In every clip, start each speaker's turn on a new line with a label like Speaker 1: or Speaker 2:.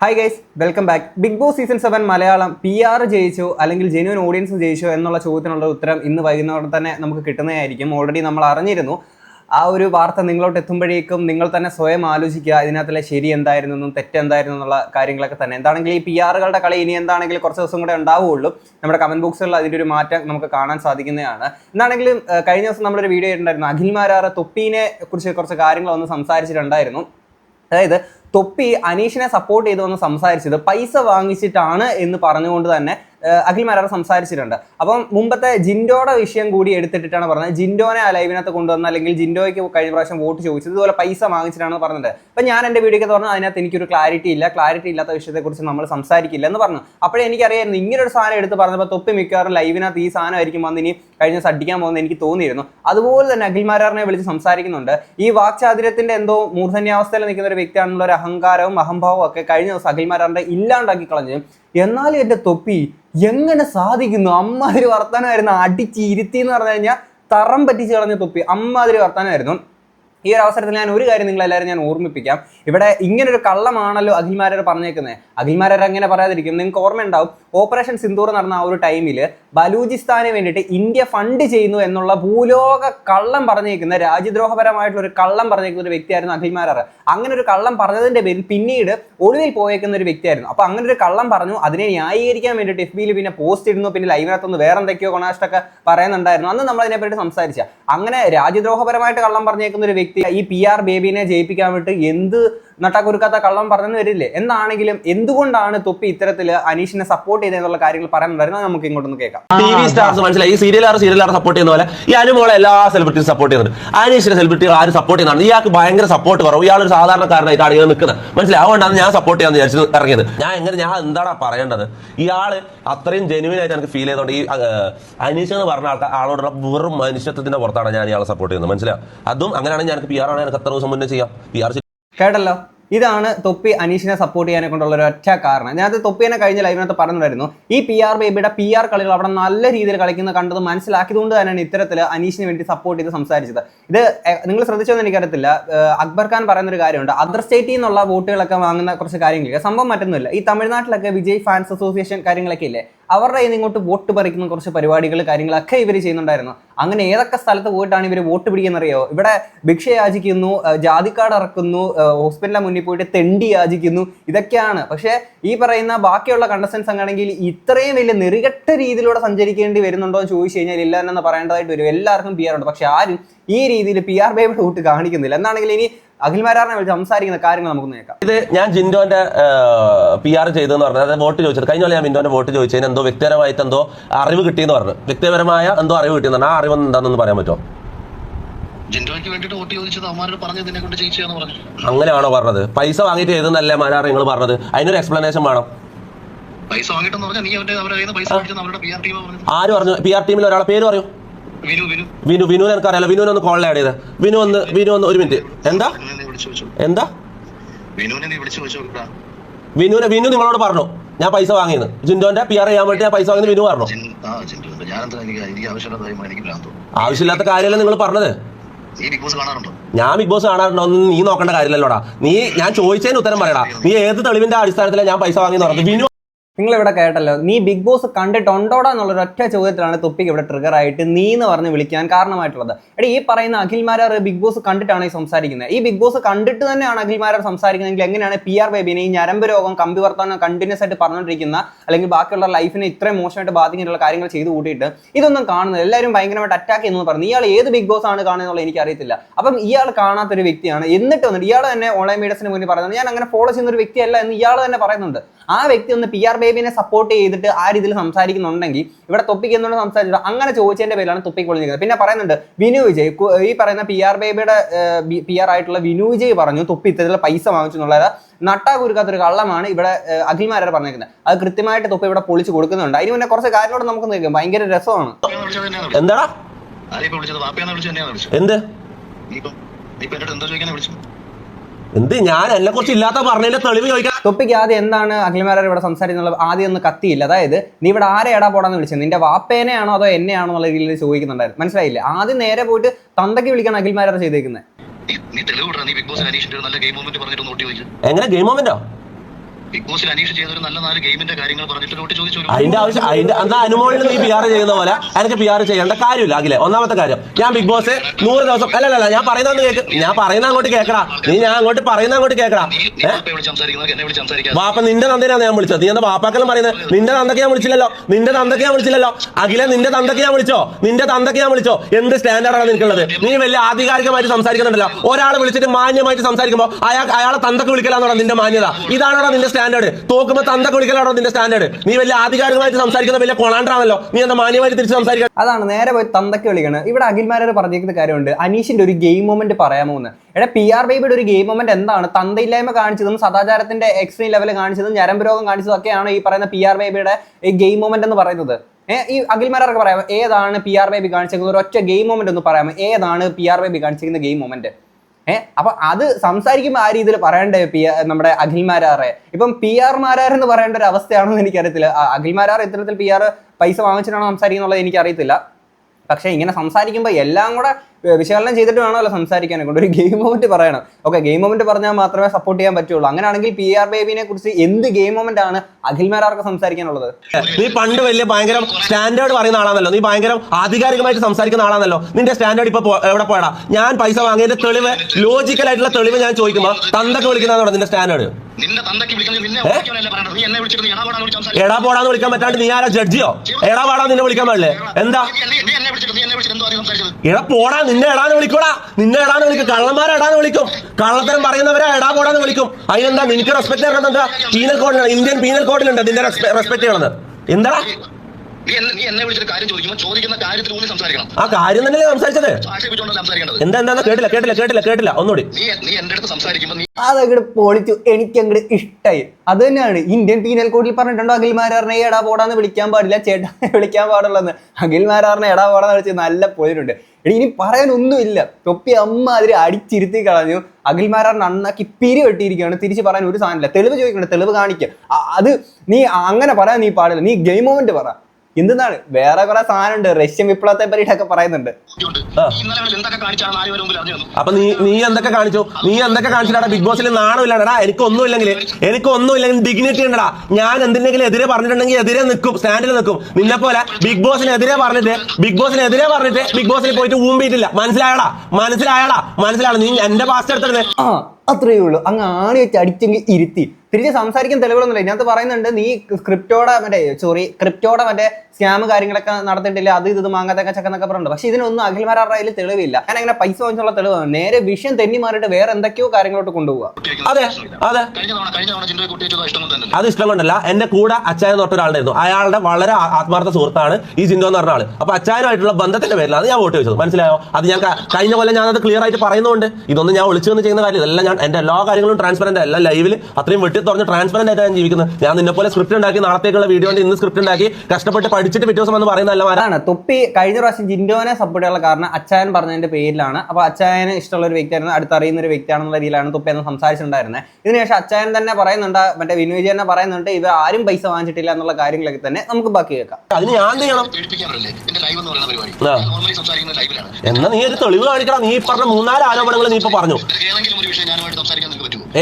Speaker 1: Hi guys welcome back big boss season seven Malayalam P R ജയിച്ചോ അല്ലെങ്കിൽ genuine audience ജയിച്ചോ എന്നുള്ള ചോദ്യത്തിനുള്ള ഉത്തരം ഇന്ന് വൈകുന്നേരം തന്നെ നമുക്ക് കിട്ടുന്നതായിരിക്കും ഓൾറെഡി നമ്മൾ അറിഞ്ഞിരുന്നു. ആ ഒരു വാർത്ത നിങ്ങളോട്ട് എത്തുമ്പോഴേക്കും നിങ്ങൾ തന്നെ സ്വയം ആലോചിക്കുക ഇതിനകത്തിലെ ശരി എന്തായിരുന്നു എന്നും തെറ്റെന്തായിരുന്നു എന്നുള്ള കാര്യങ്ങളൊക്കെ തന്നെ. എന്താണെങ്കിലും ഈ പി ആറുകളുടെ കളി ഇനി എന്താണെങ്കിലും കുറച്ച് ദിവസം കൂടെ ഉണ്ടാവുകയുള്ളൂ. നമ്മുടെ കമന്റ് ബോക്സുകളിൽ അതിന്റെ ഒരു മാറ്റം നമുക്ക് കാണാൻ സാധിക്കുന്നതാണ്. എന്താണെങ്കിലും കഴിഞ്ഞ ദിവസം നമ്മളൊരു വീഡിയോ ഇട്ടുണ്ടായിരുന്നു അഖിൽ മാരാറ തൊപ്പീനെ കുറിച്ച് കുറച്ച് കാര്യങ്ങൾ ഒന്ന് സംസാരിച്ചിട്ടുണ്ടായിരുന്നു. അതായത് തൊപ്പി അനീഷിനെ സപ്പോർട്ട് ചെയ്തു വന്ന് സംസാരിച്ചത് പൈസ വാങ്ങിച്ചിട്ടാണ് എന്ന് പറഞ്ഞുകൊണ്ട് തന്നെ അഖിൽ മരാർ സംസാരിച്ചിട്ടുണ്ട്. അപ്പം മുമ്പത്തെ ജിൻഡോയുടെ വിഷയം കൂടി എടുത്തിട്ടാണ് പറഞ്ഞത്. ജിൻഡോനെ ആ ലൈവിനകത്ത് കൊണ്ടുവന്ന അല്ലെങ്കിൽ ജിൻഡോയ്ക്ക് കഴിഞ്ഞ പ്രാവശ്യം വോട്ട് ചോദിച്ചത് ഇതുപോലെ പൈസ വാങ്ങിച്ചിട്ടാണ് പറഞ്ഞത് അപ്പം ഞാൻ എന്റെ വീഡിയോക്ക് തുറന്നു അതിനകത്ത് എനിക്കൊരു ക്ലാരിറ്റി ഇല്ല. ക്ലാരിറ്റി ഇല്ലാത്ത വിഷയത്തെക്കുറിച്ച് നമ്മൾ സംസാരിക്കില്ല എന്ന് പറഞ്ഞു. അപ്പോഴേ എനിക്കറിയായിരുന്നു ഇങ്ങനെ ഒരു സാധനം എടുത്ത് പറഞ്ഞപ്പോൾ തൊപ്പി മിക്കവാറും ലൈവിനകത്ത് ഈ സാധനമായിരിക്കും വന്ന് ഇനി കഴിഞ്ഞ ദിവസം അടിക്കാൻ പോകുന്നത് എനിക്ക് തോന്നിയിരുന്നു. അതുപോലെ തന്നെ അഖിൽ മാരാറിനെ വിളിച്ച് സംസാരിക്കുന്നുണ്ട്. ഈ വാക്ചാതുര്യത്തിന്റെ എന്തോ മൂർധന്യാവസ്ഥയിൽ നിൽക്കുന്ന ഒരു വ്യക്തിയാണെന്നുള്ള ഒരു അഹങ്കാരവും അഹംഭാവവും ഒക്കെ കഴിഞ്ഞ ദിവസം അഖിൽ മാരാറിന്റെ ഇല്ലാണ്ടാക്കി കളഞ്ഞു. എന്നാലും എന്റെ തൊപ്പി എങ്ങനെ സാധിക്കുന്നു? അമ്മാതിരി വർത്തമാനമായിരുന്നു. അടിച്ച് ഇരുത്തി എന്ന് പറഞ്ഞു കഴിഞ്ഞാൽ തറം പറ്റിച്ച് കളഞ്ഞ തൊപ്പി. അമ്മാതിരി വർത്തമാനമായിരുന്നു. ഈ ഒരു അവസരത്തിൽ ഞാൻ ഒരു കാര്യം നിങ്ങളെല്ലാവരും ഞാൻ ഓർമ്മിപ്പിക്കാം. ഇവിടെ ഇങ്ങനെ ഒരു കള്ളമാണല്ലോ അഖിൽമാരർ പറഞ്ഞേക്കുന്നത് അഖിൽമാരർ അങ്ങനെ പറയാതിരിക്കും. നിങ്ങൾക്ക് ഓർമ്മയുണ്ടാവും. ഓപ്പറേഷൻ സിന്ദൂർ നടന്ന ആ ഒരു ടൈമിൽ ബലൂചിസ്ഥാന് വേണ്ടിയിട്ട് ഇന്ത്യ ഫണ്ട് ചെയ്യുന്നു എന്നുള്ള ഭൂലോക കള്ളം പറഞ്ഞേക്കുന്ന രാജ്യദ്രോഹപരമായിട്ടുള്ള ഒരു കള്ളം പറഞ്ഞേക്കുന്ന ഒരു വ്യക്തിയായിരുന്നു അഖിൽമാരാർ അങ്ങനെ ഒരു കള്ളം പറഞ്ഞതിന്റെ പേരിൽ പിന്നീട് ഒളിവിൽ പോയേക്കുന്ന ഒരു വ്യക്തിയായിരുന്നു. അപ്പൊ അങ്ങനെ ഒരു കള്ളം പറഞ്ഞു അതിനെ ന്യായീകരിക്കാൻ വേണ്ടിയിട്ട് എഫ് ബിയിൽ പിന്നെ പോസ്റ്റ് ഇടുന്നു പിന്നെ ലൈവിനകത്തുനിന്ന് വേറെ എന്തൊക്കെയോ കൊണാഷ്ടൊക്കെ പറയുന്നുണ്ടായിരുന്നു. അന്ന് നമ്മൾ അതിനെപ്പറ്റി സംസാരിച്ച. അങ്ങനെ രാജ്യദ്രോഹപരമായിട്ട് കള്ളം പറഞ്ഞേക്കുന്ന ഒരു വ്യക്തി ഈ പി ആർ ബേബിനെ ജയിപ്പിക്കാൻ വേണ്ടി എന്ത് നട്ടാക്കുരുക്കാത്ത കള്ളം പറഞ്ഞെന്ന് വരില്ലേ? എന്താണെങ്കിലും എന്തുകൊണ്ടാണ് തൊപ്പി ഇത്തരത്തിൽ അനീഷിനെ സപ്പോർട്ട് ചെയ്തെന്നുള്ള കാര്യങ്ങൾ പറയാൻ വരുന്നത് നമുക്ക് ഇങ്ങോട്ടൊന്ന് കേൾക്കാം.
Speaker 2: ടി വി സ്റ്റാർസ് മനസ്സിലായി. ഈ സീരിയലാർ സീരിയലാർ സപ്പോർട്ട് ചെയ്യുന്ന പോലെ ഈ അനുമോളെ എല്ലാ സെലിബ്രിറ്റീസ് സപ്പോർട്ട് ചെയ്യുന്നുണ്ട്. അനീഷിനെ സെലിബ്രിറ്റി ആരും സപ്പോർട്ട് ചെയ്യുന്നതാണ്. ഇയാൾക്ക് ഭയങ്കര സപ്പോർട്ട് കുറവ്. ഇയാൾ ഒരു സാധാരണക്കാരനായിട്ടാണ് ഇങ്ങനെ നിൽക്കുന്നത്. മനസ്സിലായി? അതുകൊണ്ടാണ് ഞാൻ സപ്പോർട്ട് ചെയ്യാന്ന് വിചാരിച്ചു ഇറങ്ങിയത്. ഞാൻ എങ്ങനെ ഞാൻ എന്താണ് പറയേണ്ടത്? ഇയാൾ അത്രയും ജെനുവിൻ ആയിട്ട് എനിക്ക് ഫീൽ ചെയ്തോണ്ട് ഈ അനീഷ് എന്ന് പറഞ്ഞ ആൾക്കാർ ആളോടുള്ള വെറും മനുഷ്യത്വത്തിന്റെ പുറത്താണ് ഞാൻ ഇയാളെ സപ്പോർട്ട് ചെയ്യുന്നത്? മനസ്സിലാവും അതും അങ്ങനെയാണെങ്കിൽ ഞാൻ പി ആർ ആണ് എനിക്ക് അത്ര ദിവസം മുന്നേ ചെയ്യാം. പി ആർ
Speaker 1: കേട്ടല്ലോ? ഇതാണ് തൊപ്പി അനീഷിനെ സപ്പോർട്ട് ചെയ്യാനെ കൊണ്ടുള്ള ഒരു ഒറ്റ കാരണം. ഞാനത് തൊപ്പിനെ കഴിഞ്ഞ ലൈവിനകത്ത് പറഞ്ഞുണ്ടായിരുന്നു ഈ പി ആർ ബേബിയുടെ പി ആർ കളികൾ അവിടെ നല്ല രീതിയിൽ കളിക്കുന്ന കണ്ടത് മനസ്സിലാക്കിയതുകൊണ്ട് തന്നെയാണ് ഇത്തരത്തിൽ അനീഷിന് വേണ്ടി സപ്പോർട്ട് ചെയ്ത് സംസാരിച്ചത്. ഇത് നിങ്ങൾ ശ്രദ്ധിച്ചോന്ന് എനിക്കറിയത്തില്ല. അക്ബർ ഖാൻ പറയുന്ന ഒരു കാര്യമുണ്ട് അതർ സ്റ്റേറ്റിൽ നിന്നുള്ള വോട്ടുകളൊക്കെ വാങ്ങുന്ന കുറച്ച് കാര്യങ്ങളില്ല സംഭവം മറ്റൊന്നുമില്ല. ഈ തമിഴ്നാട്ടിലൊക്കെ വിജയ് ഫാൻസ് അസോസിയേഷൻ കാര്യങ്ങളൊക്കെ ഇല്ലേ? അവരുടെ കയ്യിൽ നിന്ന് ഇങ്ങോട്ട് വോട്ട് പറിക്കുന്ന കുറച്ച് പരിപാടികൾ കാര്യങ്ങളൊക്കെ ഇവർ ചെയ്യുന്നുണ്ടായിരുന്നു. അങ്ങനെ ഏതൊക്കെ സ്ഥലത്ത് പോയിട്ടാണ് ഇവർ വോട്ട് പിടിക്കുന്നറിയോ? ഇവിടെ ഭിക്ഷ യാചിക്കുന്നു ജാതിക്കാട് ഇറക്കുന്നു ഹോസ്പിറ്റലിൽ മുന്നിൽ പോയിട്ട് തെണ്ടി യാചിക്കുന്നു ഇതൊക്കെയാണ്. പക്ഷേ ഈ പറയുന്ന ബാക്കിയുള്ള കണ്ടസ്റ്റൻസ് ആണെങ്കിൽ ഇത്രയും വലിയ നെറികെട്ട രീതിയിലൂടെ സഞ്ചരിക്കേണ്ടി വരുന്നുണ്ടോ എന്ന് ചോദിച്ചു കഴിഞ്ഞാൽ ഇല്ല എന്നാണ് പറയേണ്ടതായിട്ട് വരും. എല്ലാവർക്കും പി ആർ ഉണ്ട്. പക്ഷെ ആരും ഈ രീതിയിൽ പി ആർ ബേബിയുടെ വോട്ട് കാണിക്കുന്നില്ല. എന്നാണെങ്കിൽ ഇനി അഖിൽമാരാറിനെ വിളിച്ച് സംസാരിക്കുന്ന കാര്യങ്ങൾ നമുക്ക് നോക്കാം
Speaker 2: ഇത് ഞാൻ ജിൻഡോന്റെ പി ആർ ചെയ്തെന്ന് പറഞ്ഞത്. അതായത് വോട്ട് ചോദിച്ചത്. കഴിഞ്ഞ പോലെ ഞാൻ ജിൻഡോന്റെ വോട്ട് ചോദിച്ചതിന് എന്തോ വ്യക്തിപരമായിട്ട് എന്തോ അറിവ് കിട്ടിയെന്ന് പറഞ്ഞു. വ്യക്തിപരമായ എന്തോ അറിവ് കിട്ടിയെന്ന് പറഞ്ഞു ആ അറിവ് എന്താണെന്ന് പറയാൻ പറ്റുമോ?
Speaker 3: ജിൻഡോയ്ക്ക് വേണ്ടിട്ട് വോട്ട് ചോദിച്ചത് അമ്മാരോട് പറഞ്ഞത് ഇതിനെ കൊണ്ട് പറഞ്ഞു.
Speaker 2: അങ്ങനെയാണോ പറഞ്ഞത്? പൈസ വാങ്ങിട്ട് ചെയ്തെന്നല്ലേ മാരാർ നിങ്ങൾ പറഞ്ഞത്? അതിനൊരു എക്സ്പ്ലനേഷൻ വേണം.
Speaker 3: പൈസ വാങ്ങിട്ടെന്ന് പറഞ്ഞാൽ നീ അവരുടെ അവരുടെ പൈസ
Speaker 2: ആര് പറഞ്ഞു? പി ആർ ടീമിൽ ഒരാളെ പേര് പറയൂ.
Speaker 3: വിനു വിനു.
Speaker 2: വിനു അറിയാലോ വിനു ഒന്ന് കോൾ ആഡ് ചെയ്ത്. വിനു ഒന്ന് വിനു ഒന്ന് ഒരു മിനിറ്റ് എന്താ? എന്താ?
Speaker 3: വിനുവിനെ
Speaker 2: വിനു നിങ്ങളോട് പറഞ്ഞു. ഞാൻ പൈസ വാങ്ങിയത് ജിൻഡോന്റെ പി ആർ ചെയ്യാൻ വേണ്ടി ഞാൻ പൈസ വാങ്ങിയത് വിനു പറഞ്ഞു. ആവശ്യമില്ലാത്ത കാര്യമല്ല നിങ്ങൾ പറഞ്ഞത്? ഞാൻ ബിഗ് ബോസ് കാണാറുണ്ടോ? ഒന്നും നീ നോക്കേണ്ട കാര്യമില്ലല്ലോടാ. നീ ഞാൻ ചോദിച്ചതിന് ഉത്തരം പറയടാ. നീ ഏത് തെളിവിന്റെ അടിസ്ഥാനത്തിലാണ് ഞാൻ പൈസ വാങ്ങിയെന്ന് പറഞ്ഞത്? വിനു
Speaker 1: നിങ്ങൾ ഇവിടെ കേട്ടല്ലോ? നീ ബിഗ് ബോസ് കണ്ടിട്ടുണ്ടോടാ എന്നുള്ള ഒറ്റ ചോദ്യത്തിലാണ് തൊപ്പിക്ക് ഇവിടെ ട്രിഗർ ആയിട്ട് നീ എന്ന് പറഞ്ഞ് വിളിക്കാൻ കാരണമായിട്ടുള്ളത്. എടി ഈ പറയുന്ന അഖിൽമാരാർ ബിഗ് ബോസ് കണ്ടിട്ടാണ് ഈ സംസാരിക്കുന്നത്. ഈ ബിഗ് ബോസ് കണ്ടിട്ട് തന്നെയാണ് അഖിൽമാരാർ സംസാരിക്കുന്നതെങ്കിൽ എങ്ങനെയാണ് പി ആർ ബേബിനെ ഈ ഞരമ്പ് രോഗം കമ്പി വർത്താനം കണ്ടിന്യൂസ് ആയിട്ട് പറഞ്ഞുകൊണ്ടിരിക്കുന്ന അല്ലെങ്കിൽ ബാക്കിയുള്ള ലൈഫിനെ ഇത്രയും മോശമായിട്ട് ബാധിക്കുന്ന കാര്യങ്ങൾ ചെയ്തു കൂട്ടിയിട്ട് ഇതൊന്നും കാണുന്നത് എല്ലാവരും ഭയങ്കരമായിട്ട് അറ്റാക്ക് ചെയ്യുന്നു പറഞ്ഞു. ഇയാൾ ഏത് ബിഗ് ബോസ് ആണ് കാണുന്നത് എനിക്ക് അറിയത്തില്ല അപ്പം ഇയാൾ കാണാത്തൊരു വ്യക്തിയാണ്. എന്നിട്ട് വന്നിട്ട് ഇയാൾ തന്നെ ഓൺലൈൻ മീഡിയസിന് മുന്നിൽ പറയുന്നത്. ഞാൻ അങ്ങനെ ഫോളോ ചെയ്യുന്ന ഒരു വ്യക്തിയല്ല എന്ന് ഇയാൾ തന്നെ പറയുന്നുണ്ട്. ആ വ്യക്തി ഒന്ന് പി ആർ ബേബിനെ സപ്പോർട്ട് ചെയ്തിട്ട് ആ രീതിയിൽ സംസാരിക്കുന്നുണ്ടെങ്കിൽ ഇവിടെ തൊപ്പിക്ക് എന്തുകൊണ്ട് സംസാരിച്ചത് അങ്ങനെ ചോദിച്ചതിന്റെ പേരിലാണ് തൊപ്പിക്ക് പൊളിഞ്ഞിരിക്കുന്നത് പിന്നെ പറയുന്നുണ്ട് വിനു വിജയ് ഈ പറയുന്ന പി ആർ ബേബിയുടെ പി ആർ ആയിട്ടുള്ള വിനു വിജയ് പറഞ്ഞു തൊപ്പി ഇത്തരത്തിലുള്ള പൈസ വാങ്ങിച്ചു എന്നുള്ളത് നട്ടാ കുരുക്കാത്തൊരു കള്ളമാണ് ഇവിടെ അഖിൽമാരോട് പറഞ്ഞേക്കുന്നത്. അത് കൃത്യമായിട്ട് തൊപ്പി ഇവിടെ പൊളിച്ചു കൊടുക്കുന്നുണ്ട്. അതിന് മുന്നേ കുറച്ച് കാര്യങ്ങളോട് നമുക്ക് നോക്കാം ഭയങ്കര രസമാണ്.
Speaker 2: എന്താടാ? എന്ത്?
Speaker 3: നീ ഇപ്പം നീ ഇപ്പൊ എന്നോട് എന്തോ ചോദിക്കാനാ വിളിച്ചു
Speaker 2: എന്ത്? ഞാൻ എന്നെ കുറിച്ച് ഇല്ലാത്ത പറഞ്ഞതിന്റെ തെളിവ് ചോദിക്കാം
Speaker 1: തൊപ്പിക്ക് ആദ്യം എന്താണ് അഖിൽമാരാർ ഇവിടെ സംസാരിക്കുന്നത്? ആദ്യം ഒന്ന് കത്തിയില്ല അതായത് നീ ഇവിടെ ആരെ എടാ പോടാന്ന് വിളിച്ചത് നിന്റെ വാപ്പേനെയാണോ അതോ എന്നെയാണോ എന്നുള്ള രീതിയിൽ ചോദിക്കുന്നുണ്ടായിരുന്നു. മനസ്സിലായില്ല? ആദ്യം നേരെ പോയിട്ട് തന്തയ്ക്ക് വിളിക്കാൻ അഖിൽമാരാർ ചെയ്തേക്കുന്നത്.
Speaker 2: എങ്ങനെ? ഗെയിം മൊമെന്റോ
Speaker 3: ബിഗ് ബോസിൽ അനീഷ് ചെയ്ത ഒരു നല്ല നാല് ഗെയിമിന്റെ കാര്യങ്ങൾ പറഞ്ഞിട്ട് ചോദിച്ചു
Speaker 2: അതിന്റെ ആവശ്യം അതിന്റെ എന്നാ അനുമോളിൽ നീ പി ആർ ചെയ്യുന്ന പോലെ എനിക്ക് പി ആർ ചെയ്യേണ്ട കാര്യമില്ല അഖിലെ. ഒന്നാമത്തെ കാര്യം ഞാൻ ബിഗ് ബോസ് നൂറ് ദിവസം അല്ല അല്ല, ഞാൻ പറയുന്ന കേക്ക് ഞാൻ പറയുന്ന അങ്ങോട്ട് കേക്കടാ. നീ ഞാൻ അങ്ങോട്ട് പറയുന്ന അങ്ങോട്ട് കേക്കടാ. വാപ്പ നിന്റെ നന്ദിനാണ് ഞാൻ വിളിച്ചത്. നീ എന്താ വാപ്പാക്കെല്ലാം പറയുന്നത് നിന്റെ തന്തക്ക് ഞാൻ വിളിച്ചില്ലല്ലോ. നിന്റെ തന്തക്ക് ഞാൻ വിളിച്ചില്ലല്ലോ. അഖിലെ നിന്റെ തന്തക്ക് ഞാൻ വിളിച്ചോ? നിന്റെ തന്തക്ക് ഞാൻ വിളിച്ചോ? എന്ത് സ്റ്റാൻഡേർഡാണ് നിനക്കുള്ളത്? നീ വലിയ ആധികാരികമായിട്ട് സംസാരിക്കുന്നുണ്ടല്ലോ. ഒരാൾ വിളിച്ചിട്ട് മാന്യമായിട്ട് സംസാരിക്കുമ്പോൾ അയാൾ അയാളെ തന്തക്ക് വിളിക്കലാണോ നിന്റെ മാന്യത. ഇതാണോ നിന്റെ സ്റ്റാൻഡേർഡ് തോക്കുമ്പോ തന്ത കുളിക്കലാണോ നിന്റെ സ്റ്റാൻഡേർഡ് നീ വലിയ ആധികാരികമായിട്ട് സംസാരിക്കുന്ന വലിയ കൊളാണ്ടാണല്ലോ. നീ എന്താ മാന്യമായിട്ട് തിരിച്ച് സംസാരിക്കുക
Speaker 1: അതാണ് നേരെ പോയി തന്തക്ക് വിളിക്കണം. ഇവിടെ അഖിൽമാരോട് പറഞ്ഞിരിക്കുന്ന കാര്യമുണ്ട്. അനീഷിന്റെ ഒരു ഗെയിം മൊമെന്റ് പറയാമോ എന്ന് എടാ പി ആർ ബേബിയുടെ ഒരു ഗെയിം മൊമെന്റ് എന്താണ്? തന്തയില്ലായ്മ കാണിച്ചതും സദാചാരത്തിന്റെ എക്സ്ട്രീം ലെവൽ കാണിച്ചതും ഞരമ്പ് രോഗം കാണിച്ചതും ഒക്കെയാണ് ഈ പറയുന്ന പി ആർ ബേബിയുടെ ഈ ഗെയിം മൊമെന്റ് എന്ന് പറയുന്നത്. ഈ അഖിൽമാരൊക്കെ പറയാമോ ഏതാണ് പി ആർ ബേബി കാണിച്ചിരിക്കുന്ന ഒരു ഒറ്റ ഗെയിം മൊമെന്റ് ഒന്ന് പറയാമോ? ഏതാണ് പി ആർ ബേബി കാണിച്ചിരിക്കുന്ന ഗെയിം മൊമെന്റ് ഏഹ് അപ്പൊ അത് സംസാരിക്കുമ്പോൾ ആ രീതിയിൽ പറയണ്ടേ പി നമ്മുടെ അഖിൽമാരാറെ? ഇപ്പം പി ആർ മാരാർ എന്ന് പറയേണ്ട ഒരു അവസ്ഥയാണെന്ന് എനിക്കറിയത്തില്ല. അഖിൽമാരാർ ഇത്തരത്തിൽ പി ആർ പൈസ വാങ്ങിച്ചിട്ടാണോ സംസാരിക്കുന്നുള്ളത് എനിക്കറിയത്തില്ല. പക്ഷേ ഇങ്ങനെ സംസാരിക്കുമ്പോൾ എല്ലാം കൂടെ വിശകലനം ചെയ്തിട്ട് വേണമല്ലോ സംസാരിക്കാനെ കൊണ്ട് ഒരു ഗെയിം മൊമെന്റ് പറയണം. ഓക്കെ ഗെയിം മൊമെന്റ് പറഞ്ഞാൽ മാത്രമേ സപ്പോർട്ട് ചെയ്യാൻ പറ്റുള്ളൂ. അങ്ങനെയാണെങ്കിൽ പി ആർ ബേബിനെ കുറിച്ച് എന്ത് ഗെയിം മൊമെന്റ് ആണ് അഖിൽമാരാർക്ക് സംസാരിക്കാനുള്ളത്?
Speaker 2: നീ പണ്ട് വലിയ ഭയങ്കര സ്റ്റാൻഡേർഡ് പറയുന്ന ആളാണല്ലോ. നീ ഭയങ്കര ആധികാരികമായിട്ട് സംസാരിക്കുന്ന ആളാണല്ലോ. നിന്റെ സ്റ്റാൻഡേർഡ് ഇപ്പൊ എവിടെ പോയടാ? ഞാൻ പൈസ വാങ്ങിയതിന്റെ തെളിവ് ലോജിക്കൽ ആയിട്ടുള്ള തെളിവ് ഞാൻ ചോദിക്കുമ്പോൾ തന്തൊക്കെ വിളിക്കുന്നതാണോ നിന്റെ സ്റ്റാൻഡേർഡ്.
Speaker 3: എടാ പോടാന്ന്
Speaker 2: വിളിക്കാൻ പറ്റാണ്ട് നീ ആരാ ജഡ്ജിയോ? എടാ പാടാ നിന്നെ വിളിക്കാൻ പാടില്ലേ? എന്താ? എടാ പോടാ നിന്നെ എടാന്ന് വിളിക്കോടാ. നിന്നെ എടാന്ന് വിളിക്കും. കള്ളന്മാരെ എടാന്ന് വിളിക്കും. കള്ളത്തരം പറയുന്നവരെ എടാ പോടാന്ന് വിളിക്കും. അതിനെന്താ നിനക്ക് റെസ്പെക്ട് ചെയ്യണം എന്താ പീനൽ കോഡിലുണ്ട് ഇന്ത്യൻ പീനൽ കോഡിലുണ്ട് നിന്റെ റെസ്പെക്ട് ചെയ്യണത് എന്താ?
Speaker 3: നീ എന്നെ നീ എന്നെ വിളിച്ചിട്ട് കാര്യം ചോദിക്കുമ്പോൾ ചോദിക്കുന്ന കാര്യത്തിൽ ഊന്നി സംസാരിക്കണം.
Speaker 2: ആ കാര്യം തന്നെ സംസാരിച്ചത്?
Speaker 3: ആക്ഷേപിച്ചുകൊണ്ടല്ല സംസാരിക്കേണ്ടത്
Speaker 2: എന്താ എന്താ കേട്ടില്ല കേട്ടില്ല കേട്ടില്ല കേട്ടില്ല. ഒന്നുകൂടി.
Speaker 3: നീ നീ എന്റെ അടുത്ത് സംസാരിക്കുമ്പോൾ നീ
Speaker 1: അതങ്ങോട്ട് പൊളിച്ചു. എനിക്ക് അങ്ങോട്ട് ഇഷ്ടമായി അത് തന്നെയാണ്. ഇന്ത്യൻ പീനൽ കോഡിൽ പറഞ്ഞിട്ടുണ്ടോ? അഖിൽമാരാറിനെ എടാ പോടാന്ന് വിളിക്കാൻ പാടില്ല ചേട്ടാ വിളിക്കാൻ പാടുള്ളെന്ന് അഖിൽമാരാറിനെ എടാ പോടാന്ന് വിളിച്ച് നല്ല പോയിട്ടുണ്ട്. എടി ഇനി പറയാനൊന്നുമില്ല. തൊപ്പി അമ്മ അതിൽ അടിച്ചിരുത്തി കളഞ്ഞു. അഖിൽമാരാർ നന്നാക്കി പിരി വെട്ടിയിരിക്കുകയാണ്. തിരിച്ച് പറയാൻ ഒരു സാധനമില്ല. തെളിവ് ചോദിക്കണം തെളിവ് കാണിക്കുക ആ, അത് നീ അങ്ങനെ പറയാൻ നീ പാടില്ല. നീ ഗെയിം മൊമെന്റ് പറ. എന്തെന്നാണ് വേറെ കുറെ സാധനമുണ്ട്. റഷ്യൻ വിപ്ലവത്തെ പറ്റിയിട്ടൊക്കെ പറയുന്നുണ്ട്.
Speaker 3: നീ ഇന്നലെ എന്തൊക്കെ കാണിച്ചാണ് നാല് പേര് മുമ്പിൽ അറിഞ്ഞു തന്നു
Speaker 2: അപ്പൊ നീ നീ എന്തൊക്കെ കാണിച്ചു? നീ എന്തൊക്കെ കാണിച്ചിട്ടാ ബിഗ് ബോസിൽ നാണമില്ലാടാ എനിക്ക് ഒന്നുമില്ലെങ്കിൽ എനിക്ക് ഒന്നുമില്ലെങ്കിൽ ഡിഗ്നിറ്റി ഉണ്ടടാ. ഞാൻ എന്തിനെങ്കിലും എതിരെ പറഞ്ഞിട്ടുണ്ടെങ്കിൽ എതിരെ നിൽക്കും. സ്റ്റാൻഡിൽ നിൽക്കും. നിന്നെ പോലെ ബിഗ് ബോസിനെതിരെ പറഞ്ഞിട്ട് ബിഗ് ബോസിനെതിരെ പറഞ്ഞിട്ട് ബിഗ് ബോസിൽ പോയിട്ട് ഊമ്പിയിട്ടില്ല. മനസ്സിലായടാ? മനസ്സിലായടാ? മനസ്സിലാണ് നീ എന്റെ പാസ്റ്റ് എടുത്തിരുന്നേ.
Speaker 1: ആ. അത്രയേ ഉള്ളൂ. അങ്ങ് ആണി വെച്ച് അടിച്ചെങ്കിൽ ഇരുത്തി. തിരിച്ച് സംസാരിക്കാൻ തെളിവുകളൊന്നുമില്ല. ഇതിനകത്ത് പറയുന്നുണ്ട് നീ ക്രിപ്റ്റോടെ മറ്റേ സോറി ക്രിപ്റ്റോടെ മറ്റേ സ്കാം കാര്യങ്ങളൊക്കെ നടത്തിയിട്ടില്ല? അത് ഇത് മാങ്ങാത്തൊക്കെ ചക്കെന്നൊക്കെ പറഞ്ഞിട്ടുണ്ട് പക്ഷെ ഇതിനൊന്നും അഖിൽമാരുടെ കയ്യിൽ തെളിവില്ല. ഞാൻ അങ്ങനെ പൈസ വാങ്ങിച്ചുള്ള തെളിവ് നേരെ വിഷയം തെന്നി മാറിയിട്ട് വേറെ എന്തൊക്കെയോ കാര്യങ്ങളോട്ട് കൊണ്ടുപോകുക
Speaker 2: അതെ അതെ. അത് ഇഷ്ടം കൊണ്ടല്ല എന്റെ കൂടെ അച്ചായൻ തൊട്ട ഒരാളുണ്ടായിരുന്നു. അയാളുടെ വളരെ ആത്മാർത്ഥ സുഹൃത്താണ് ഈ ജിൻഡോ എന്ന് പറഞ്ഞ ആൾ. അപ്പൊ അച്ചായനായിട്ടുള്ള ബന്ധത്തിന്റെ പേരിലാണ് ഞാൻ വോട്ട് ചോദിച്ചത്. മനസ്സിലായോ? അത് ഞാൻ കഴിഞ്ഞ പോലെ ഞാൻ അത് ക്ലിയർ ആയിട്ട് പറയുന്നുണ്ട്. ഇതൊന്നും ഞാൻ ഒളിച്ചു വന്ന് ചെയ്യുന്ന കാര്യം ഇതെല്ലാം. ഞാൻ എന്റെ എല്ലാ കാര്യങ്ങളും ട്രാൻസ്പെറന്റ് അല്ല ലൈവിൽ അത്രയും വെട്ടി തുറന്ന് ട്രാൻസ്പെറന്റ് ആയിട്ട് ഞാൻ ജീവിക്കുന്നത്. ഞാൻ നിന്നെ പോലെ സ്ക്രിപ്റ്റ് ഉണ്ടാക്കി നാളത്തേക്കുള്ള വീഡിയോ ഇന്ന് സ്ക്രിപ്റ്റ് ഉണ്ടാക്കി കഷ്ടപ്പെട്ട് പഠിച്ചിട്ട് പിറ്റേ ദിവസം എന്ന് പറയുന്നതല്ല
Speaker 1: അതാണ്. തൊപ്പി കഴിഞ്ഞ പ്രാവശ്യം ജിൻഡോനെ സപ്പോർട്ട് ചെയ്യാനുള്ള കാരണം അച്ചായൻ പറഞ്ഞതിന്റെ പേരിലാണ്. അപ്പൊ അച്ചായന് ഇഷ്ടമുള്ള ഒരു വ്യക്തിയായിരുന്നു അടുത്തറിയുന്ന ഒരു വ്യക്തിയാണെന്നുള്ള രീതിയിലാണ് തൊപ്പി എന്ന് സംസാരിച്ചിട്ടുണ്ടായിരുന്നത്. ഇതിനുശേഷം അച്ചായൻ തന്നെ പറയുന്നുണ്ട് മറ്റേ വിനു വിജയൻ തന്നെ പറയുന്നുണ്ട് ഇത് ആരും പൈസ വാങ്ങിച്ചിട്ടില്ല എന്നുള്ള കാര്യങ്ങളൊക്കെ തന്നെ നമുക്ക് ബാക്കി കേൾക്കാം.
Speaker 2: അതിന് ഞാൻ ചെയ്യണം?
Speaker 3: എന്ന് പറയുന്ന പരിപാടി
Speaker 2: ആ.
Speaker 3: സംസാരിക്കുന്ന ലൈവിലാണ്
Speaker 2: എന്നാ നീ ഒരു തെളിവ് കാണിക്കണം നീ പറഞ്ഞ മൂന്നാൽ ആരോപണങ്ങൾ നീ ഇപ്പൊ പറഞ്ഞു.
Speaker 3: ഏതെങ്കിലും ഒരു വിഷയം പറ്റുമോ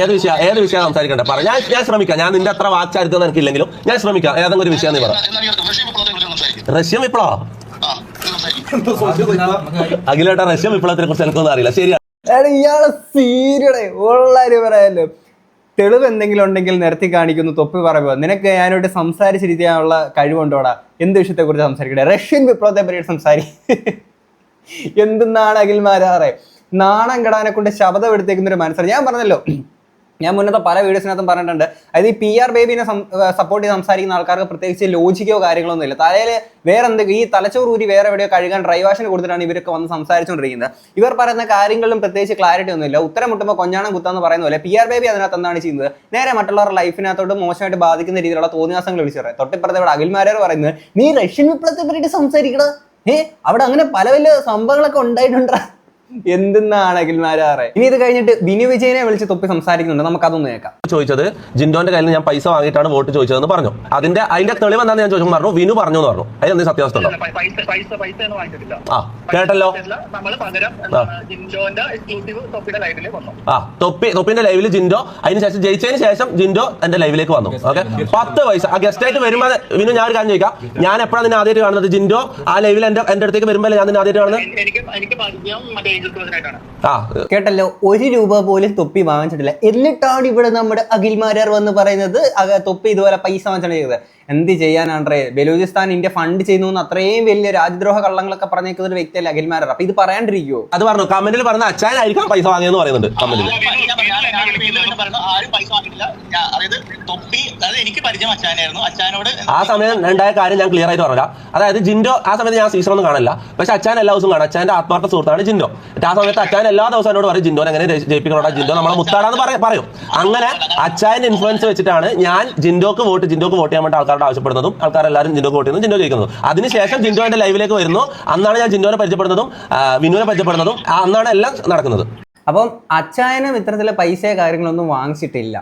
Speaker 2: ഏത് വിഷയം ഏത് വിഷയം സംസാരിക്കണ്ട? പറ. ഞാൻ ഞാൻ ശ്രമിക്കാം. ഞാൻ നിന്റെ അത്ര വാച്ചായിരിക്കും എനിക്കില്ലെങ്കിലും ഞാൻ ശ്രമിക്കാം. ഏതെങ്കിലും ഒരു വിഷയം നീ പറ.
Speaker 3: റഷ്യൻ
Speaker 2: വിപ്ലവ?
Speaker 3: ആ ഇത് സംസാരിക്കും.
Speaker 2: അഖിലേട്ട റഷ്യ വിപ്ലവത്തിനെ കുറിച്ച് എനിക്കൊന്നും അറിയില്ല. ശരിയാ.
Speaker 1: എടാ ഇയാളെ സീരിയടെ ഉള്ളാര് പറയാലോ തെളിവ് എന്തെങ്കിലും ഉണ്ടെങ്കിൽ നിരത്തി കാണിക്കുന്നു തൊപ്പി പറയുമ്പോൾ നിനക്ക് ഞാനോട്ട് സംസാരിച്ചിരിക്കാനുള്ള കഴിവുണ്ടോടാ? എന്ത് വിഷയത്തെ കുറിച്ച് സംസാരിക്കട്ടെ റഷ്യൻ വിപ്ലവത്തെ പറ്റി സംസാരി. എന്തെന്നാണ് അഖിൽമാരാറെ? നാണം കെടാനെ കൊണ്ട് ശബ്ദം എടുത്തേക്കുന്ന ഒരു മനസ്സിലായി ഞാൻ പറഞ്ഞല്ലോ ഞാൻ മുന്നത്തെ പല വീഡിയോസിനകത്തും പറഞ്ഞിട്ടുണ്ട്. അതായത് ഈ പി ആർ ബേബിനെ സപ്പോർട്ട് ചെയ്ത് സംസാരിക്കുന്ന ആൾക്കാർക്ക് പ്രത്യേകിച്ച് ലോജിക്കോ കാര്യങ്ങളൊന്നും ഇല്ല തലയിൽ വേറെ എന്തെങ്കിലും ഈ തലച്ചോറ് ഊരി വേറെ എവിടെയോ കഴുകാൻ ഡ്രൈവാഷന് കൊടുത്തിട്ടാണ് ഇവരൊക്കെ വന്ന് സംസാരിച്ചുകൊണ്ടിരിക്കുന്നത് ഇവർ പറയുന്ന കാര്യങ്ങളിലും പ്രത്യേകിച്ച് ക്ലാരിറ്റി ഒന്നുമില്ല. ഉത്തരം മുട്ടുമ്പോൾ കൊഞ്ഞാണം കുത്താന്ന് പറയുന്ന പോലെ പി ആർ ബേബി അതിനകത്ത് എന്താണ് ചെയ്യുന്നത്? നേരെ മറ്റുള്ളവരുടെ ലൈഫിനകത്തോട്ട് മോശമായിട്ട് ബാധിക്കുന്ന രീതിയിലുള്ള തോന്നിയാസങ്ങൾ വിളിച്ചു പറയാം. തൊട്ടിപ്പുറത്തെ ഇവിടെ അഖിൽമാരെ പറയുന്നത് നീ റഷ്യൻ വിപ്ലവത്തെ പറ്റിയിട്ട് സംസാരിക്കണ ഏ അവിടെ അങ്ങനെ പല വലിയ സംഭവങ്ങളൊക്കെ ഉണ്ടായിട്ടുണ്ടാ. എന്തെന്നാണ് അഖിൽമാരാറെ ഇനി ഇത് കഴിഞ്ഞിട്ട് ബിനു വിജയനെ വിളിച്ച് തൊപ്പി സംസാരിക്കുന്നുണ്ട്. നമുക്ക് അതൊന്ന് കേൾക്കാം.
Speaker 2: ചോദിച്ചത് ജിൻഡോന്റെ കയ്യിൽ ഞാൻ പൈസ വാങ്ങിയിട്ടാണ് വോട്ട് ചോദിച്ചതെന്ന് പറഞ്ഞു. അതിന്റെ അതിന്റെ തെളിവ് എന്താണെന്ന് ഞാൻ ചോദിച്ചു പറഞ്ഞു വിനു പറഞ്ഞു എന്ന് പറഞ്ഞു. അതിന് സത്യാവസ്ഥ ഉണ്ടോ
Speaker 4: പൈസ പൈസ പൈസ ഒന്നും വാങ്ങിച്ചിട്ടില്ല.
Speaker 2: ആ കേട്ടല്ലോ ആ. തൊപ്പി തൊപ്പിന്റെ ലൈവിൽ ജിൻഡോ അതിന് ശേഷം ജയിച്ചതിന് ശേഷം ജിൻഡോ എന്റെ ലൈവിലേക്ക് വന്നു. ഓക്കെ? പത്ത് പൈസ. ആ ഗസ്റ്റ് ആയിട്ട് വരുമ്പോൾ വിനു ഞാൻ ഒരു കാര്യം ചോദിക്കാം. ഞാൻ എപ്പോഴാണ് നിന്നെ ആദ്യമായിട്ട് കാണുന്നത്? ജിൻഡോ ആ ലൈവിൽ എന്റെ എന്റെ അടുത്തേക്ക് വരുമ്പോൾ ഞാൻ നിന്നെ ആദ്യമായിട്ട് കാണുന്നത്? ആ
Speaker 1: കേട്ടല്ലോ ഒരു രൂപ പോലും തൊപ്പി വാങ്ങിച്ചിട്ടില്ല. എന്നിട്ടാണ് ഇവിടെ നമ്മുടെ അഖിൽമാരാർ വന്ന് പറയുന്നത് തൊപ്പി ഇതുപോലെ പൈസ വാങ്ങിച്ചാണ് ചെയ്തത്. എന്ത് ചെയ്യാനാണ്ട്രേ ബലൂചിസ്ഥാൻ ഇന്ത്യ ഫണ്ട് ചെയ്യുന്നു അത്രയും വലിയ രാജ്യദ്രോഹ കള്ളങ്ങളൊക്കെ പറഞ്ഞേക്കുന്ന ഒരു വ്യക്തിയല്ലേ അഖിൽമാരർ അപ്പൊ ഇത് പറയാണ്ടിരിക്കുവോ?
Speaker 2: അത് പറഞ്ഞു. കമന്റിൽ പറഞ്ഞ അച്ഛനായിരിക്കാം പൈസ വാങ്ങിയെന്ന് പറയുന്നുണ്ട് കമന്റിൽ ആ സമയം ഉണ്ടായ കാര്യം ഞാൻ ക്ലിയർ ആയിട്ട് പറഞ്ഞില്ല അതായത് ജിൻഡോ ആ സമയത്ത് ഞാൻ സീസൺ ഒന്നും കാണില്ല. പക്ഷെ അച്ഛൻ എല്ലാ ദിവസവും കാണാം. അച്ഛന്റെ ആത്മാർത്ഥ സുഹൃത്താണ് ജിൻഡോ. ആ സമയത്ത് അച്ഛൻ എല്ലാ ദിവസവും എന്നോട് പറയും ജിൻഡോനെ എങ്ങനെ ജയിപ്പിക്കണോടാ? ജിൻഡോ നമ്മളെ മുത്താടാന്ന് പറയും. അങ്ങനെ അച്ഛന്റെ ഇൻഫ്ലുവൻസ് വെച്ചിട്ടാണ് ഞാൻ ജിൻഡോക്ക് വോട്ട് ജിൻഡോക്ക് വോട്ട് ചെയ്യാൻ വേണ്ടി ആൾക്കാരോട് ആവശ്യപ്പെടുന്നതും ആൾക്കാരെല്ലാവരും ജിൻഡോ കോട്ട് ചെയ്യുന്നതും ജിൻഡോ ചോദിക്കുന്നത് അതിനുശേഷം ജിൻഡോ എന്റെ ലൈവിലേക്ക് വരുന്നു. അന്നാണ് ഞാൻ ജിൻഡോനെ പരിചയപ്പെടുന്നതും വിനുവിനെ പരിചയപ്പെടുന്നതും അന്നാണ് എല്ലാം നടക്കുന്നത്.
Speaker 1: അപ്പം അച്ചായനും ഇത്തരത്തിലെ പൈസ കാര്യങ്ങളൊന്നും വാങ്ങിച്ചിട്ടില്ല.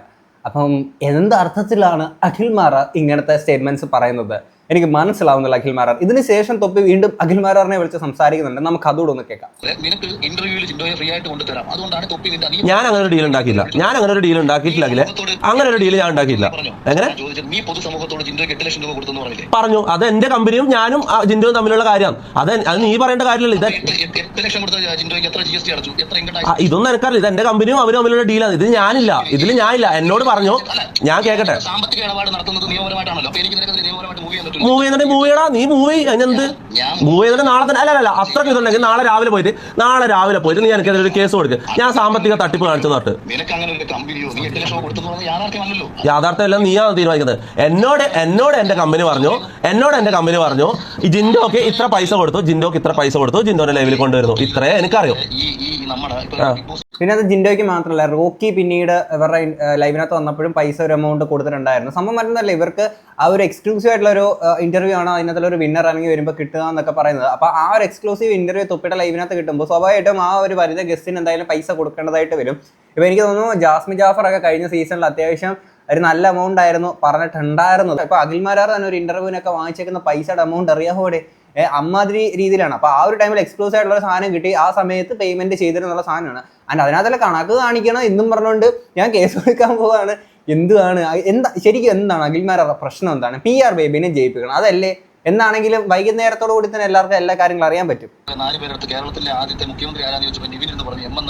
Speaker 1: അപ്പം എന്ത് അർത്ഥത്തിലാണ് അഖിൽമാറ ഇങ്ങനത്തെ സ്റ്റേറ്റ്മെന്റ്സ് പറയുന്നത്? എനിക്ക് മനസ്സിലാവുന്നില്ല അഖിൽമാരാർ. ഇതിന് ശേഷം തൊപ്പി വീണ്ടും അഖിൽ മാറാറിനെ വിളിച്ച് സംസാരിക്കുന്നുണ്ട്. നമുക്ക് അതുകൂടെ ഒന്ന് കേൾക്കാം.
Speaker 3: നിനക്ക് ഇന്റർവ്യൂവിൽ ജിൻഡോയെ ഫ്രീ ആയിട്ട് കൊണ്ടുതരാം. അതുകൊണ്ടാണ് തൊപ്പി നിന്റെ നീ
Speaker 2: ഞാൻ അങ്ങനെ ഒരു ഡീൽ ഉണ്ടാക്കിയില്ല. ഞാൻ അങ്ങനെ ഒരു ഡീൽ ഉണ്ടാക്കിയിട്ടില്ല അങ്ങനെ ഒരു ഡീൽ ഞാൻ ഉണ്ടാക്കിയില്ല എങ്ങനെ?
Speaker 3: ഞാൻ ചോദിച്ചത് നീ പൊതുസമൂഹത്തോട് ജിൻഡോയ്ക്ക് എട്ട് ലക്ഷം രൂപ കൊടുത്തെന്ന് പറഞ്ഞില്ലേ?
Speaker 2: പറഞ്ഞു. അത് എന്റെ കമ്പനിയും ഞാനും ആ, ജിൻഡോയും തമ്മിലുള്ള കാര്യമാണ് അത് അത് നീ പറയേണ്ട കാര്യമല്ല ഇത്
Speaker 3: എട്ട് എട്ട് എട്ട് ലക്ഷം കൊടുത്ത ജിൻഡോയ്ക്ക് എത്ര ജി എസ് ടി അടച്ചു? എത്ര ഇൻകം
Speaker 2: ആ, ഇതൊന്നും എനിക്കറിയില്ല. ഇത് എന്റെ കമ്പനിയും അവരും തമ്മിലുള്ള ഡീലാണ് ഇത് ഞാനില്ല. ഇതിൽ ഞാനില്ല. എന്നോട് പറഞ്ഞു. ഞാൻ കേൾക്കട്ടെ
Speaker 3: സാമ്പത്തിക ഇടപാട് നടത്തുന്നത് നിയമപരമായിട്ടാണല്ലോ. അപ്പൊ എനിക്ക് നിയമപരമായിട്ട് മൂവ് ചെയ്യാൻ
Speaker 2: മൂവ് ചെയ്യുന്നുണ്ടെങ്കിൽ മൂവ് ചെയ്യടാ. നീ മൂവ് ചെയ്യ്. അതിനെന്ത് മൂവ് ചെയ്തിട്ട് നാളെ തന്നെ അല്ല അല്ല, അത്രയ്ക്ക് ഇതുണ്ടെങ്കിൽ നാളെ രാവിലെ പോയിട്ട് നാളെ രാവിലെ പോയിട്ട് നീ എനിക്ക് ഒരു കേസ് കൊടുക്കുക ഞാൻ സാമ്പത്തിക തട്ടിപ്പ് കാണിച്ചു നട്ട് യാഥാർത്ഥ്യമല്ല നീയാണ് തീരുമാനിക്കുന്നത്. എന്നോട് എന്നോട് എന്റെ കമ്പനി പറഞ്ഞു. എന്നോട് എന്റെ കമ്പനി പറഞ്ഞു ജിൻഡോക്ക് ഇത്ര പൈസ കൊടുത്തു ജിൻഡോക്ക് ഇത്ര പൈസ കൊടുത്തു ജിൻഡോന്റെ ലൈവിൽ കൊണ്ടുവരുന്നു. ഇത്രേ എനിക്കറിയോ.
Speaker 3: ഇപ്പൊ
Speaker 1: പിന്നെ അത് ജിൻഡോയ്ക്ക് മാത്രമല്ല റോക്കി പിന്നീട് ഇവരുടെ ലൈവിനകത്ത് വന്നപ്പോഴും പൈസ ഒരു എമൗണ്ട് കൊടുത്തിട്ടുണ്ടായിരുന്നു. സംഭവം മറ്റൊന്നല്ല ഇവർക്ക് ആ ഒരു എക്സ്ക്ലൂസീവ് ആയിട്ടുള്ള ഒരു ഇന്റർവ്യൂ ആണ് അതിനകത്തുള്ള ഒരു വിന്നർ ഇറങ്ങി വരുമ്പോൾ കിട്ടുക എന്നൊക്കെ പറയുന്നത്. അപ്പോൾ ആ ഒരു എക്സ്ക്ലൂസീവ് ഇന്റർവ്യൂ തൊപ്പിയുടെ ലൈവിനകത്ത് കിട്ടുമ്പോൾ സ്വാഭാവികമായിട്ടും ആ ഒരു വരുന്ന ഗസ്റ്റിന് എന്തായാലും പൈസ കൊടുക്കേണ്ടതായിട്ട് വരും. ഇപ്പോൾ എനിക്ക് തോന്നുന്നു ജാസ്മി ജാഫർ ഒക്കെ കഴിഞ്ഞ സീസണിൽ അത്യാവശ്യം ഒരു നല്ല എമൗണ്ട് ആയിരുന്നു പറഞ്ഞിട്ടുണ്ടായിരുന്നത്. ഇപ്പൊ അഖിൽമാരാർ തന്നെ ഒരു ഇന്റർവ്യൂവിനൊക്കെ വാങ്ങിച്ചേക്കുന്ന പൈസയുടെ എമൗണ്ട് അറിയാഹോടെ ഏഹ് അമ്മാതിരി രീതിയിലാണ്. അപ്പൊ ആ ഒരു ടൈമിൽ എക്സ്ക്ലൂസീവ് ആയിട്ടുള്ള സാധനം കിട്ടി. ആ സമയത്ത് പേയ്മെന്റ് ചെയ്തിരുന്നുള്ള സാധനമാണ്. ആൻഡ് അതിനകത്തുള്ള കണക്ക് കാണിക്കണം? എന്നും പറഞ്ഞുകൊണ്ട് ഞാൻ കേസ് കൊടുക്കാൻ പോവാണ്. എന്താണ് എന്താ ശരിക്കും എന്താണ്? അഖിൽമാരുടെ പ്രശ്നം എന്താണ്? പി ആർ ബേബിനെ ജയിപ്പിക്കണം. അതല്ലേ? എന്നാണെങ്കിലും വൈകുന്നേരത്തോടു കൂടി തന്നെ എല്ലാവർക്കും എല്ലാ കാര്യങ്ങളും അറിയാൻ പറ്റും.
Speaker 3: നാല് പേരെടുത്ത് കേരളത്തിലെ ആദ്യത്തെ മുഖ്യമന്ത്രി ആരാന്ന് ചോദിച്ചപ്പോൾ നിവിൻ എന്ന് പറഞ്ഞു എം എൻ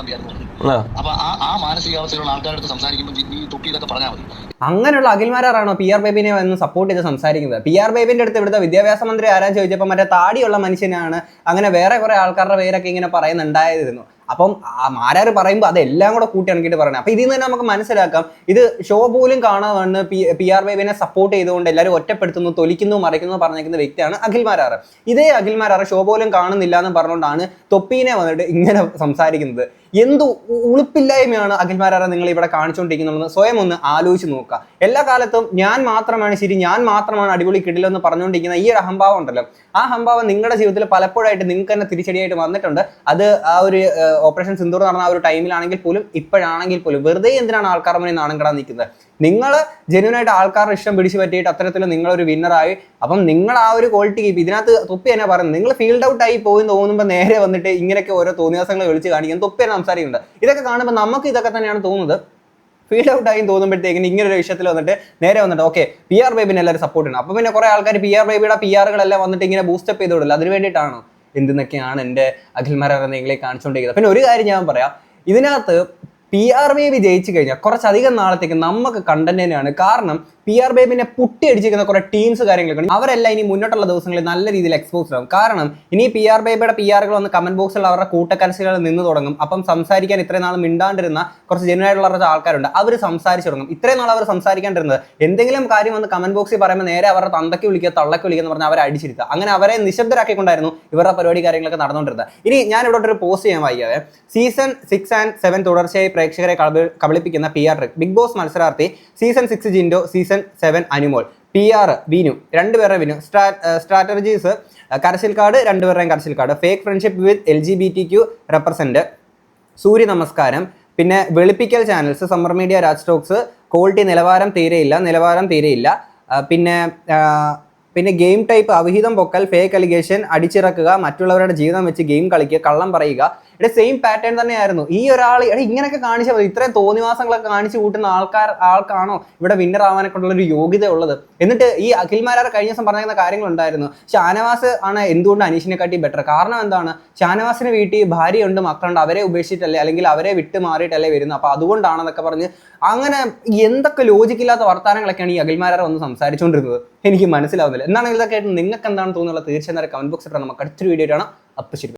Speaker 2: ആ
Speaker 3: അപ്പൊ ആ ആ മാനസികാവസ്ഥയിലുള്ള ആൾക്കാരുടെ സംസാരിക്കുമ്പോൾ നീ തൊപ്പി ഇതൊക്കെ പറഞ്ഞാൽ മതി.
Speaker 1: അങ്ങനെയുള്ള അഖിൽമാരാണോ പി ആർ ബേബിനെ വന്ന് സപ്പോർട്ട് ചെയ്ത് സംസാരിക്കുന്നത്? പി ആർ ബേബിന്റെ അടുത്ത് ഇവിടുത്തെ വിദ്യാഭ്യാസ മന്ത്രി ആരാ ചോദിച്ചപ്പോൾ മറ്റേ താടിയുള്ള മനുഷ്യനാണ്. അങ്ങനെ വേറെ കുറെ ആൾക്കാരുടെ പേരൊക്കെ ഇങ്ങനെ പറയുന്നുണ്ടായിരുന്നു. അപ്പം മാരാർ പറയുമ്പോൾ അതെല്ലാം കൂടെ കൂട്ടി ഇണക്കിയിട്ട് പറയണം. അപ്പൊ ഇതിൽ നിന്ന് തന്നെ നമുക്ക് മനസ്സിലാക്കാം. ഇത് ഷോ പോലും കാണാൻ വന്ന് പി ആർ ബേബിനെ സപ്പോർട്ട് ചെയ്തുകൊണ്ട് എല്ലാവരും ഒറ്റപ്പെടുത്തുന്നു തൊലിക്കുന്നു മറിക്കുന്നു പറഞ്ഞിരിക്കുന്ന വ്യക്തിയാണ് അഖിൽ മാരാർ ഇതേ അഖിൽ മാരാർ ഷോ പോലും കാണുന്നില്ല എന്ന് പറഞ്ഞുകൊണ്ടാണ് തൊപ്പീനെ വന്നിട്ട് ഇങ്ങനെ സംസാരിക്കുന്നത്. എന്ത് ഉളുപ്പില്ലായ്മയാണ് അഖിൽമാരാറ നിങ്ങൾ ഇവിടെ കാണിച്ചുകൊണ്ടിരിക്കുന്നതെന്ന് സ്വയം ഒന്ന് ആലോചിച്ച് നോക്കുക. എല്ലാ കാലത്തും ഞാൻ മാത്രമാണ് ശരി ഞാൻ മാത്രമാണ് അടിപൊളി കിടിലെന്ന് പറഞ്ഞുകൊണ്ടിരിക്കുന്ന ഈ ഒരു അഹംഭാവം ഉണ്ടല്ലോ. ആ അഹംഭാവം നിങ്ങളുടെ ജീവിതത്തിൽ പലപ്പോഴായിട്ട് നിങ്ങൾക്ക് തന്നെ തിരിച്ചടിയായിട്ട് വന്നിട്ടുണ്ട്. അത് ആ ഒരു ഓപ്പറേഷൻ സിന്ദൂർ നടന്ന ആ ഒരു ടൈമിലാണെങ്കിൽ പോലും ഇപ്പോഴാണെങ്കിൽ പോലും വെറുതെ എന്തിനാണ് ആൾക്കാർ മുന്നിൽ നാണം കെടാൻ നിൽക്കുന്നത്? നിങ്ങൾ ജെന്യൂനായിട്ട് ആൾക്കാരുടെ ഇഷ്ടം പിടിച്ചു പറ്റിയിട്ട് അത്തരത്തിൽ നിങ്ങളൊരു വിന്നറായി അപ്പം നിങ്ങൾ ആ ഒരു ക്വാളിറ്റി കീപ്പ് ഇതിനകത്ത് തൊപ്പി തന്നെ പറയുന്നത്? നിങ്ങൾ ഫീൽഡ് ഔട്ട് ആയി പോയി തോന്നുമ്പോൾ നേരെ വന്നിട്ട് ഇങ്ങനെയൊക്കെ ഓരോ തോന്നിയാസങ്ങൾ വിളിച്ച് കാണിക്കാൻ തൊപ്പി തന്നെ സംസാരിക്കുന്നുണ്ട്. ഇതൊക്കെ കാണുമ്പോൾ നമുക്ക് ഇതൊക്കെ തന്നെയാണ് തോന്നുന്നത്. ഫീൽഡ് ഔട്ട് ആയി തോന്നുമ്പോഴത്തേക്കിന് ഇങ്ങനെ ഒരു വിഷയത്തിൽ വന്നിട്ട് നേരെ വന്നിട്ട് ഓക്കെ പി ആർ ബേബിനെ എല്ലാവരും സപ്പോർട്ട് ചെയ്യണം അപ്പോൾ പിന്നെ കുറെ ആൾക്കാർ പി ആർ ബേബിയുടെ പി ആറുകളെല്ലാം വന്നിട്ട് ഇങ്ങനെ ബൂസ്റ്റപ്പ് ചെയ്ത് വിടില്ല അതിന് വേണ്ടിയിട്ടാണോ? എന്തെന്നൊക്കെയാണ് എന്റെ അഖിൽമാരെ നിങ്ങളെ കാണിച്ചുകൊണ്ടിരിക്കുന്നത്. പിന്നെ ഒരു കാര്യം ഞാൻ പറയാം. ഇതിനകത്ത് പി ആർ ബേബി ജയിച്ചു കഴിഞ്ഞാൽ കുറച്ചധികം നാളത്തേക്ക് നമുക്ക് കണ്ടന്റ് തന്നെയാണ്. കാരണം പി ആർ ബേബിനെ പുട്ടി അടിച്ചിരിക്കുന്ന കുറെ ടീംസ് കാര്യങ്ങളൊക്കെ അവരെല്ലാം ഇനി മുന്നോട്ടുള്ള ദിവസങ്ങളിൽ നല്ല രീതിയിൽ എക്സ്പോസ് ആവും. കാരണം ഇനി പി ആർ ബേബിയുടെ പി ആറുകൾ വന്ന് കമന്റ് ബോക്സിൽ അവരുടെ കൂട്ടക്കരച്ചിലുകൾ നിന്ന് തുടങ്ങും. അപ്പം സംസാരിക്കാൻ ഇത്രയും നാൾ മിണ്ടാണ്ടിരുന്ന കുറച്ച് ജനുവായിട്ടുള്ള കുറച്ച് ആൾക്കാരുണ്ട്. അവർ സംസാരിച്ചു തുടങ്ങും. ഇത്രയും നാൾ അവർ സംസാരിക്കാണ്ടിരുന്നത് എന്തെങ്കിലും കാര്യം വന്ന് കമന്റ് ബോക്സിൽ പറയുമ്പോൾ നേരെ അവരുടെ തന്തയ്ക്ക് വിളിക്കുക തള്ളക്ക് വിളിക്കുക എന്ന് പറഞ്ഞാൽ അവരെ അടിച്ചിരുത്തുക. അങ്ങനെ അവരെ നിശബ്ദരാക്കിക്കൊണ്ടായിരുന്നു ഇവരുടെ പരിപാടി കാര്യങ്ങളൊക്കെ നടന്നുകൊണ്ടിരുന്നത്. ഇനി ഞാൻ ഇവിടെ ഒരു പോസ്റ്റ് ചെയ്യാൻ വായിക്കാതെ സീസൺ സിക്സ് ആൻഡ് സെവൻ തുടർച്ചയായി പ്രേക്ഷകരെ കബ- കബളിപ്പിക്കുന്ന P R trick big boss മത്സരാർത്ഥി season six Jinto season seven Anumol. P R Vinu. രണ്ടുപേരുടെ വിനു. സ്ട്രാ സ്ട്രാറ്റജീസ് കരച്ചിൽ കാർഡ് രണ്ടുപേരുടെയും കരശിൽ card. Fake friendship with L G B T Q represent Surya നമസ്കാരം. പിന്നെ വെളുപ്പിക്കൽ channels summer media Raj Stokes quality നിലവാരം തീരെയില്ല നിലവാരം തീരെയില്ല. പിന്നെ പിന്നെ ഗെയിം ടൈപ്പ് അവിഹിതം പൊക്കൽ ഫേക്ക് അലിഗേഷൻ അടിച്ചിറക്കുക മറ്റുള്ളവരുടെ ജീവിതം വെച്ച് ഗെയിം കളിക്കുക കള്ളം പറയുക ഇവിടെ സെയിം പാറ്റേൺ തന്നെയായിരുന്നു. ഈ ഒരാൾ ഇങ്ങനെയൊക്കെ കാണിച്ചാൽ മതി. ഇത്രയും തോന്നിവാസങ്ങളൊക്കെ കാണിച്ചു കൂട്ടുന്ന ആൾക്കാർ ആൾക്കാണോ ഇവിടെ വിന്നർ ആവാനൊക്കെ ഉള്ള ഒരു യോഗ്യത ഉള്ളത് എന്നിട്ട് ഈ അഖിൽമാരാർ കഴിഞ്ഞ ദിവസം പറഞ്ഞിരുന്ന കാര്യങ്ങളുണ്ടായിരുന്നു. ഷാനവാസ് ആണ് എന്തുകൊണ്ട് അനീഷിനെ കാട്ടി ബെറ്റർ കാരണം എന്താണ്? ഷാനവാസിന് വീട്ടിൽ ഭാര്യയുണ്ട് മക്കളുണ്ട്. അവരെ ഉപേക്ഷിച്ചിട്ടല്ലേ അല്ലെങ്കിൽ അവരെ വിട്ട് മാറിയിട്ടല്ലേ വരുന്നത്? അപ്പൊ അതുകൊണ്ടാണെന്നൊക്കെ പറഞ്ഞ് അങ്ങനെ എന്തൊക്കെ ലോജിക്കില്ലാത്ത വർത്താനങ്ങളൊക്കെയാണ് ഈ അഖിൽമാരാർ ഒന്ന് സംസാരിച്ചുകൊണ്ടിരുന്നത് എനിക്ക് മനസ്സിലാവുന്നില്ല. എന്നാണെങ്കിൽ ഇതൊക്കെ നിങ്ങൾക്ക് എന്താണ് തോന്നുന്നത്? തീർച്ചയായും കമന്റ് ബോക്സിൽ നമുക്ക് അടുത്തൊരു വീഡിയോ ആണ് അപ്പൊ ശരി.